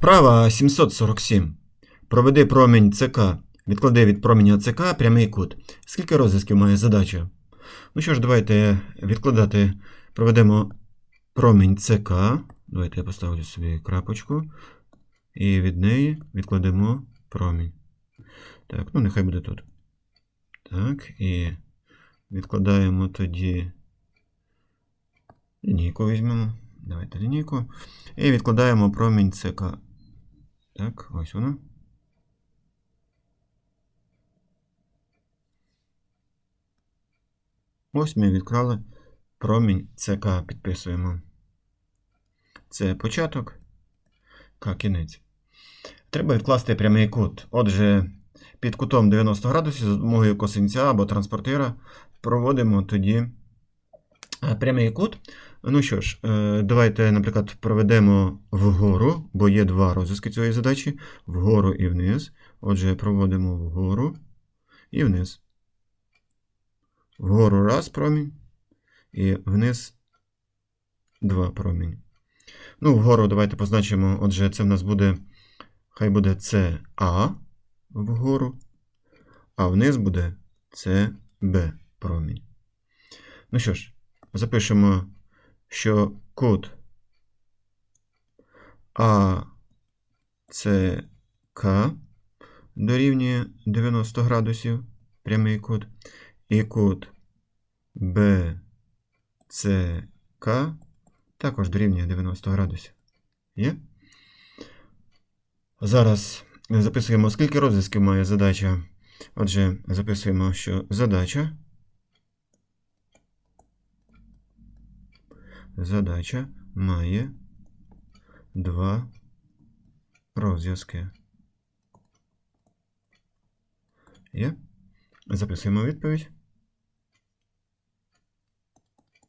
Вправа 747. Проведи промінь ЦК. Відклади від променя ЦК прямий кут. Скільки розв'язків має задача? Ну що ж, давайте відкладати. Проведемо промінь ЦК. Давайте я поставлю собі крапочку. І від неї відкладемо промінь. Так, ну нехай буде тут. Так, і відкладаємо тоді лінійку візьмемо. Давайте лінійку. І відкладаємо промінь ЦК. Так, ось воно. Ось ми відклали промінь ЦК, підписуємо. Це початок, К кінець. Треба відкласти прямий кут. Отже, під кутом 90 градусів за допомогою косинця або транспортира проводимо тоді е, прямий кут. Ну що ж, е, давайте, наприклад, проведемо вгору, бо є два розв'язки цієї задачі: вгору і вниз. Отже, проводимо вгору і вниз. Вгору раз промінь, і вниз два промінь. Ну, вгору давайте позначимо. Отже, це в нас буде, хай буде СА вгору, а вниз буде СБ промінь. Ну що ж, запишемо, що кут АЦК дорівнює 90 градусів, прямий кут, і кут БЦК також дорівнює 90 градусів. Є? Зараз записуємо, скільки розв'язків має задача. Отже, записуємо, що задача. Задача має два розв'язки. Є? Записуємо відповідь.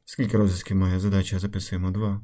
Скільки розв'язків має задача? Записуємо 2.